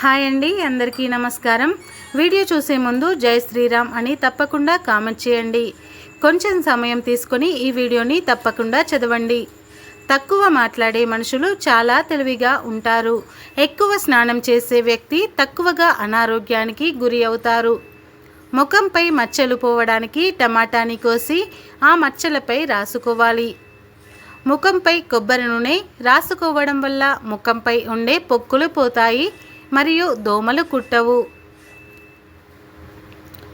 Hi అండి అందరికీ నమస్కారం. వీడియో చూసే ముందు జై శ్రీరామ్ అని తప్పకుండా కామెంట్ చేయండి. కొంచెం సమయం తీసుకొని ఈ వీడియోని తప్పకుండా చదవండి. తక్కువ మాట్లాడే మనుషులు చాలా తెలివిగా ఉంటారు. ఎక్కువ స్నానం చేసే వ్యక్తి తక్కువగా అనారోగ్యానికి గురి అవుతారు. ముఖంపై మచ్చలు పోవడానికి టమాటాని కోసి ఆ మచ్చలపై రాసుకోవాలి. ముఖంపై కొబ్బరి నూనె రాసుకోవడం వల్ల ముఖంపై ఉండే పొక్కులు పోతాయి. మరియు దోమలు కుట్టవు.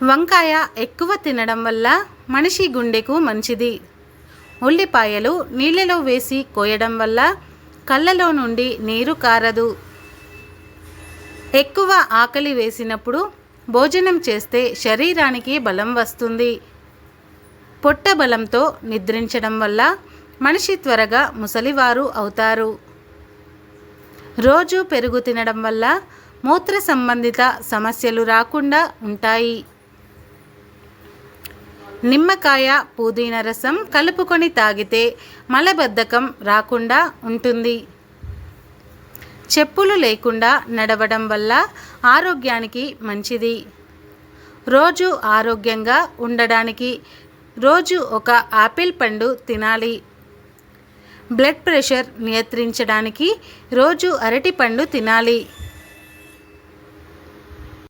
వంకాయ ఎక్కువ తినడం వల్ల మనిషి గుండెకు మంచిది. ఉల్లిపాయలు నీళ్ళలో వేసి కోయడం వల్ల కళ్ళలో నుండి నీరు కారదు. ఎక్కువ ఆకలి వేసినప్పుడు భోజనం చేస్తే శరీరానికి బలం వస్తుంది. పొట్ట బలంతో నిద్రించడం వల్ల మనిషి త్వరగా ముసలివారు అవుతారు. రోజు పెరుగు తినడం వల్ల మూత్ర సంబంధిత సమస్యలు రాకుండా ఉంటాయి. నిమ్మకాయ పుదీనా రసం కలుపుకొని తాగితే మలబద్ధకం రాకుండా ఉంటుంది. చెప్పులు లేకుండా నడవడం వల్ల ఆరోగ్యానికి మంచిది. రోజు ఆరోగ్యంగా ఉండడానికి రోజు ఒక ఆపిల్ పండు తినాలి. బ్లడ్ ప్రెషర్ నియంత్రించడానికి రోజు అరటిపండు తినాలి.